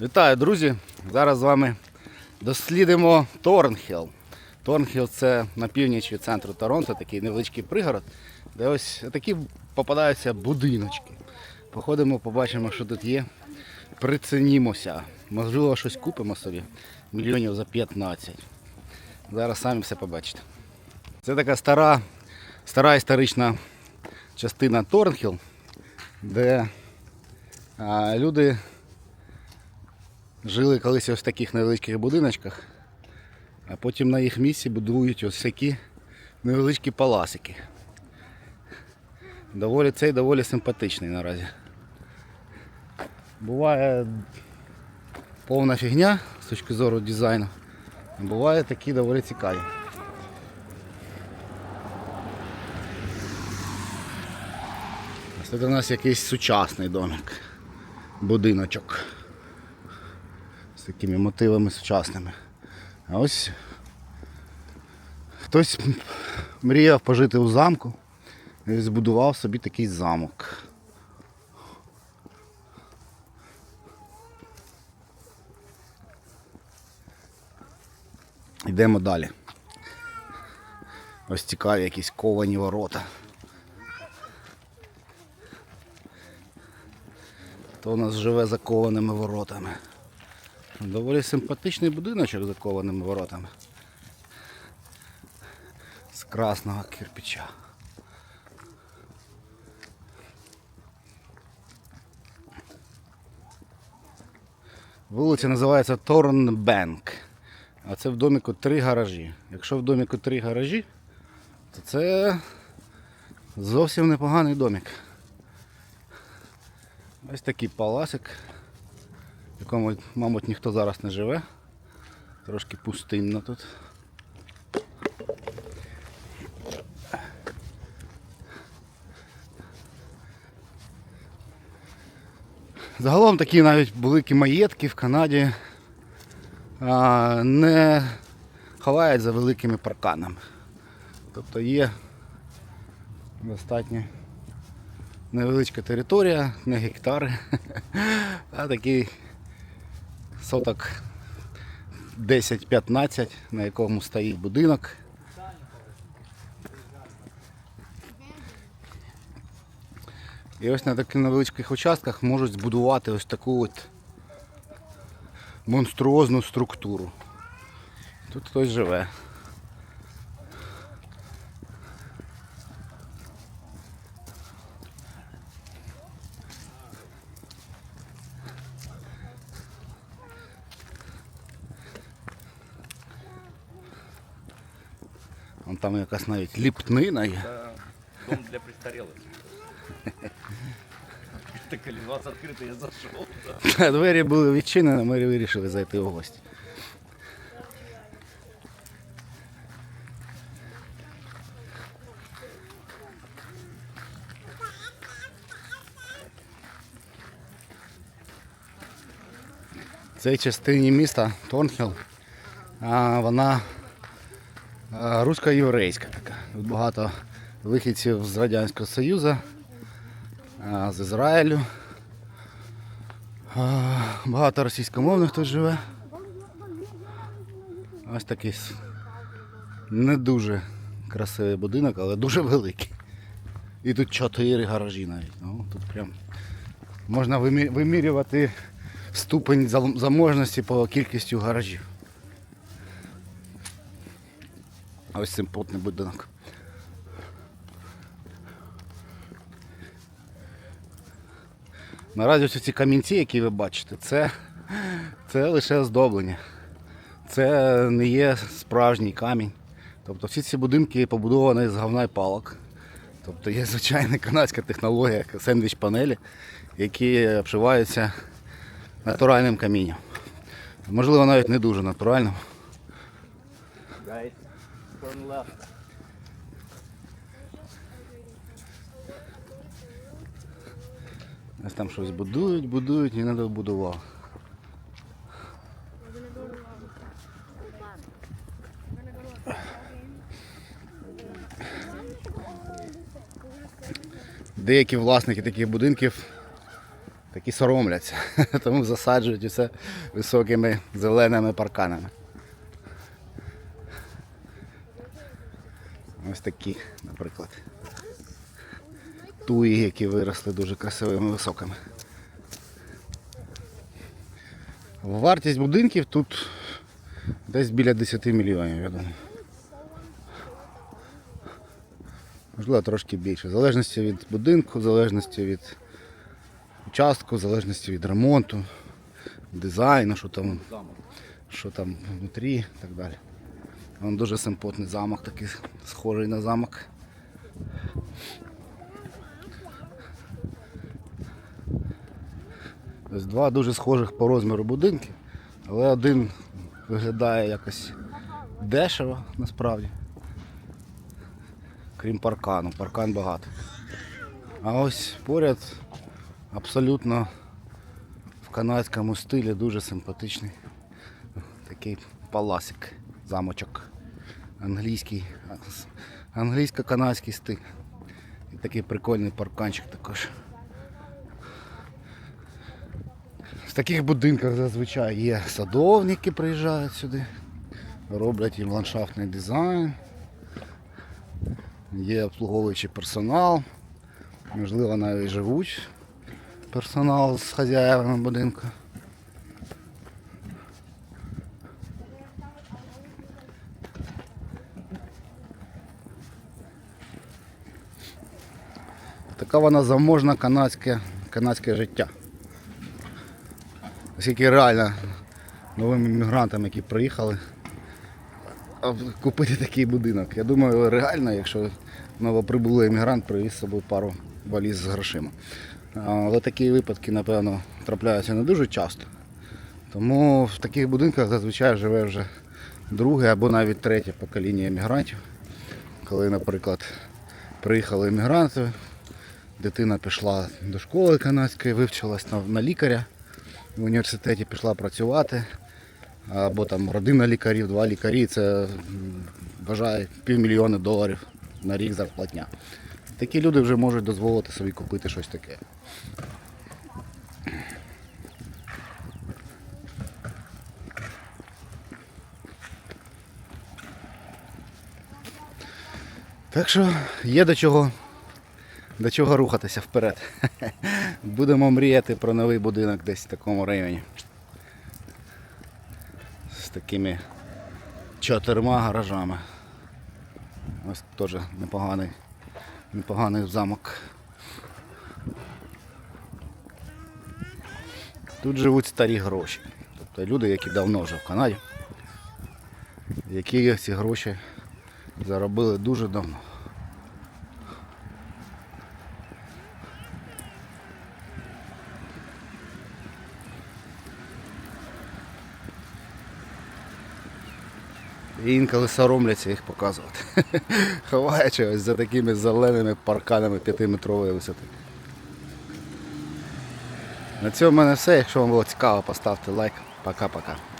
Вітаю, друзі! Зараз з вами дослідимо Торнхіл. Торнхіл це на північі центру Торонто, такий невеличкий пригород, де ось такі попадаються будиночки. Походимо, побачимо, що тут є. Прицінімося. Можливо, щось купимо собі. Мільйонів за 15. Зараз самі все побачите. Це така стара, стара історична частина Торнхіл, де а, люди жили колись ось в таких невеличких будиночках, а потім на їх місці будують ось такі невеличкі паласики. Доволі цей доволі симпатичний наразі. Буває повна фігня з точки зору дизайну. а Буває такі доволі цікаві. Ось тут у нас якийсь сучасний домик, будиночок з такими мотивами сучасними. А ось хтось мріяв пожити у замку і збудував собі такий замок. Йдемо далі. Ось цікаві якісь ковані ворота. Хто у нас живе за кованими воротами? Доволі симпатичний будиночок з закованими воротами. З красного кирпича. Вулиця називається Торнбенк. А це в доміку три гаражі. Якщо в доміку три гаражі, то це зовсім непоганий домик. Ось такий паласик якому, мабуть, ніхто зараз не живе. Трошки пустинно тут. Загалом такі навіть великі маєтки в Канаді а, не ховають за великими парканами. Тобто є достатньо невеличка територія, не гектари, а такий соток 10-15, на якому стоїть будинок. І ось на таких невеличких участках можуть збудувати ось таку от монструозну структуру. Тут хтось живе. Там якась навіть ліпнина є. Дом для престарелых. Так вас открыто, я зашел. Двері були відчинені, ми вирішили зайти у гості. В цій частині міста Торнхіл а, вона а, русько-єврейська така. Тут багато вихідців з Радянського Союзу, з Ізраїлю. Багато російськомовних тут живе. Ось такий не дуже красивий будинок, але дуже великий. І тут чотири гаражі навіть. Ну, тут прям можна вимі- вимірювати ступень заможності по кількістю гаражів. А ось симпотний будинок. Наразі ці камінці, які ви бачите, це, це лише оздоблення. Це не є справжній камінь. Тобто всі ці будинки побудовані з говна і палок. Тобто є звичайна канадська технологія сендвіч панелі, які обшиваються натуральним камінням. Можливо, навіть не дуже натуральним. Turn left. Ось там щось будують, будують не добудував. Деякі власники таких будинків такі соромляться. Тому засаджують усе високими зеленими парканами. Ось такі, наприклад. Туї, які виросли дуже красивими високими. Вартість будинків тут десь біля 10 мільйонів, я думаю. Можливо, трошки більше. В залежності від будинку, в залежності від участку, в залежності від ремонту, дизайну, що там, що там внутрі і так далі. Вон дуже симпотний замок, такий схожий на замок. Ось два дуже схожих по розміру будинки, але один виглядає якось дешево насправді. Крім паркану, паркан багато. А ось поряд абсолютно в канадському стилі дуже симпатичний такий паласик, замочок. Англійський, англійсько-канадський стиль. І такий прикольний парканчик також. В таких будинках зазвичай є садовники, приїжджають сюди, роблять їм ландшафтний дизайн, є обслуговуючий персонал, можливо навіть живуть персонал з хазяївами будинку. Така вона заможна канадське, канадське життя. Оскільки реально новим іммігрантам, які приїхали, купити такий будинок. Я думаю, реально, якщо новоприбулий іммігрант привіз з собою пару валіз з грошима. Але такі випадки, напевно, трапляються не дуже часто. Тому в таких будинках зазвичай живе вже друге або навіть третє покоління іммігрантів. Коли, наприклад, приїхали іммігранти, дитина пішла до школи канадської, вивчилась на, на лікаря в університеті пішла працювати. Або там родина лікарів, два лікарі, це м, вважає півмільйона доларів на рік зарплатня. Такі люди вже можуть дозволити собі купити щось таке. Так що є до чого, до чого рухатися вперед. Будемо мріяти про новий будинок десь в такому районі. З такими чотирма гаражами. Ось теж непоганий, непоганий замок. Тут живуть старі гроші. Тобто люди, які давно вже в Канаді, які ці гроші заробили дуже давно. І інколи соромляться їх показувати. Ховаючи ось за такими зеленими парканами 5-метрової висоти. На цьому в мене все. Якщо вам було цікаво, поставте лайк. Пока-пока.